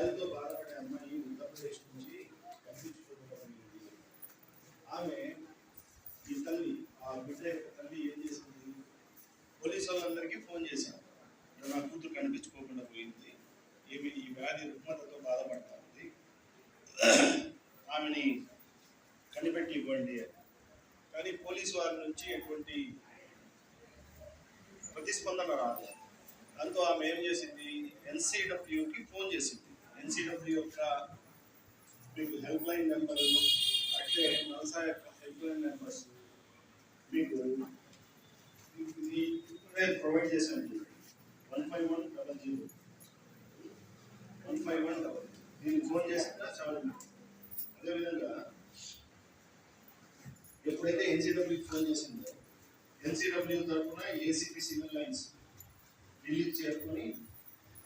వ్యాధితో బాధపడే అమ్మాయి ఉత్తరప్రదేశ్ నుంచి పంపించుకోబడింది ఆమె ఈ తల్లి ఆ బిడ్డ యొక్క తల్లి ఏం చేసింది? పోలీసు వాళ్ళందరికీ ఫోన్ చేశాను నా కూతురు కనిపించుకోకుండా పోయింది. ఈమె ఈ వ్యాధి రుగ్మతతో బాధపడుతుంది. ఆమెని కనిపెట్టి ఇవ్వండి కానీ పోలీసు వారి నుంచి ఎటువంటి ప్రతిస్పందన రాలేదు. దాంతో ఆమె ఏం చేసింది? ఎన్సీడబ్ల్యూకి ఫోన్ చేసింది. ఎన్సీడబ్ల్యూ యొక్క మీకు హెల్ప్ లైన్ నెంబర్ అట్లే నల్సా యొక్క హెల్ప్ లైన్ నెంబర్స్ మీకు ప్రొవైడ్ చేశాను one five one double zero one five one double దీన్ని ఫోన్ చేసినా చాలు అదేవిధంగా ఎప్పుడైతే ఎన్సీడబ్ల్యూ ఫోన్ చేసిందో ఎన్సీడబ్ల్యూ తరఫున ఏసీపీ సివిల్ లైన్స్ ఢిల్లీకి చేరుకొని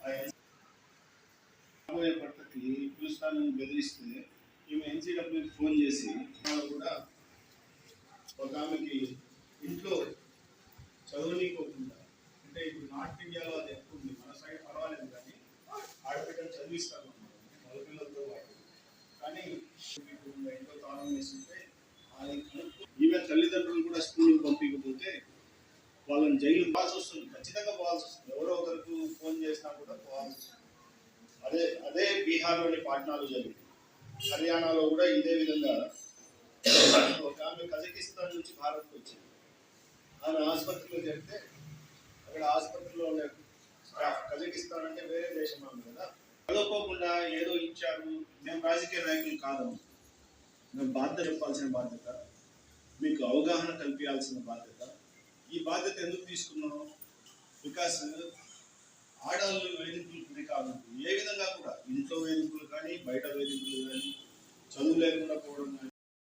ఆ రాబోయే భర్తకి పిలుస్తానని బెదిరిస్తే ఈమె ఎన్సీడబ్ల్యూకి ఫోన్ చేసి వాళ్ళు కూడా ఒక ఆమెకి ఇంట్లో చదవనీకోకుండా అంటే ఇప్పుడు నార్త్ ఇండియాలో అది ఎక్కువ ఉంది మన సైడ్ పర్వాలేదు కానీ ఆడపిల్లలు చదివిస్తారు మగపిల్లలతో కానీ ఇంట్లో తాళం వేస్తుంటే అది తల్లిదండ్రులు కూడా స్కూల్కి పంపించకపోతే వాళ్ళని జైలు పోవాల్సి వస్తుంది ఖచ్చితంగా పోవాల్సి వస్తుంది. ఎవరో ఒకరికి ఫోన్ చేసినా కూడా పోవాల్సి వస్తుంది అదే అదే బీహార్లోని పాట్నాలో జరిగింది. హర్యానాలో కూడా ఇదే విధంగా ఒక ఆమె కజకిస్తాన్ నుంచి భారత్కి వచ్చింది. ఆమె ఆసుపత్రిలో జరిగితే అక్కడ ఆసుపత్రిలో ఉండే స్టాఫ్ కజకిస్తాన్ అంటే వేరే దేశం ఆమె కదా. చదువుకోకుండా ఏదో ఇచ్చారు. మేము రాజకీయ నాయకులు కాదము మేము బాధ్యత చెప్పాల్సిన బాధ్యత మీకు అవగాహన కల్పించాల్సిన బాధ్యత. ఈ బాధ్యత ఎందుకు తీసుకున్నాం? బికాస్ ఆడవాళ్ళు వేధింపులు గురి కాదు ఏ విధంగా కూడా ఇంట్లో వేధింపులు కానీ బయట వేధింపులు కానీ చదువు లేకుండా పోవడం కానీ